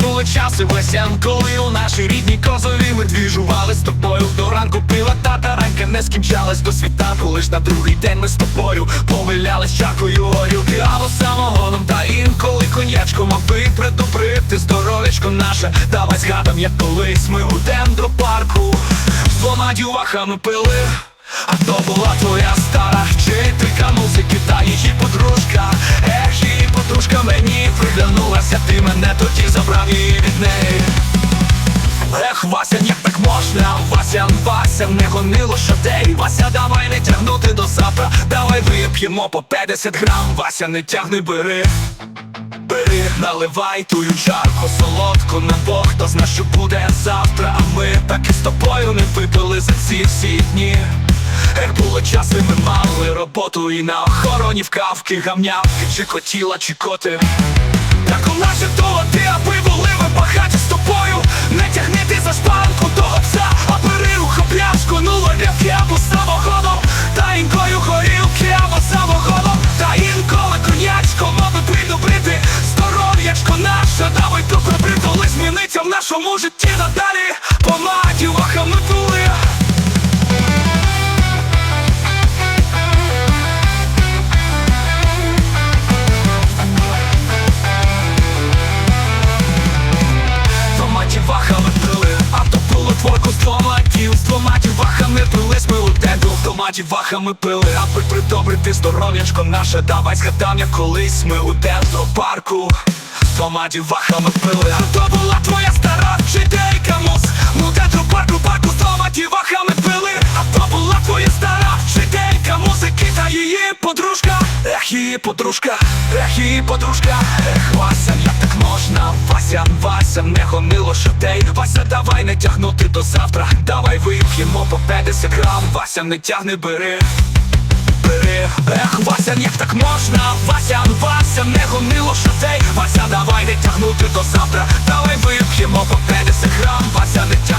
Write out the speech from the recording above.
були часи весен, коли у нашій рідній козові ми двіжували з тобою до ранку пила та таранька не скінчалась до світанку. Лиш на другий день ми з тобою помилялись чакою горілки, або самогоном та інколи конячком, аби придобрити здоров'ячко наше. Давай згадам, як колись ми у дендропарку з двома дювахами пили. А то була мене тоді забрав її від неї. Ех, Вася, як так можна? Вася, Вася, не гонило шатей Вася, давай не тягнути до завтра Давай вип'ємо по 50 грам Вася, не тягни, бери Бери, наливай тую чарку солодку на Бог, хто зна, що буде завтра, а ми так і з тобою не випили за ці всі дні. Ех, було часи, ми мали роботу і на охороні вкавки, гамнявки, чи котіла, чи коти. Так у нас в нашому житті надалі Помаді вахами були. Двома дівахами пили, а то було творку з двома дів З двома дівахами пились ми у тенду Двома дівахами пили, аби придобрити здоров'ячко наше Давай згадам, як колись ми у парку. З дівахами пили, а то була твоя стара стара вчителька музики та її подружка. Ех, її подружка, ех, її подружка. Ех, Вася, як так можна? Вася, Вася, не гонило шатей Вася, давай не тягнути до завтра. Давай вип'ємо по 50 грам. Вася, не тягни, бери. Ех, Вася, як так можна? Вася, Вася, не гонило шатей Вася, давай не тягнути до завтра. Давай вип'ємо по 50 грам. Вася, не тягни,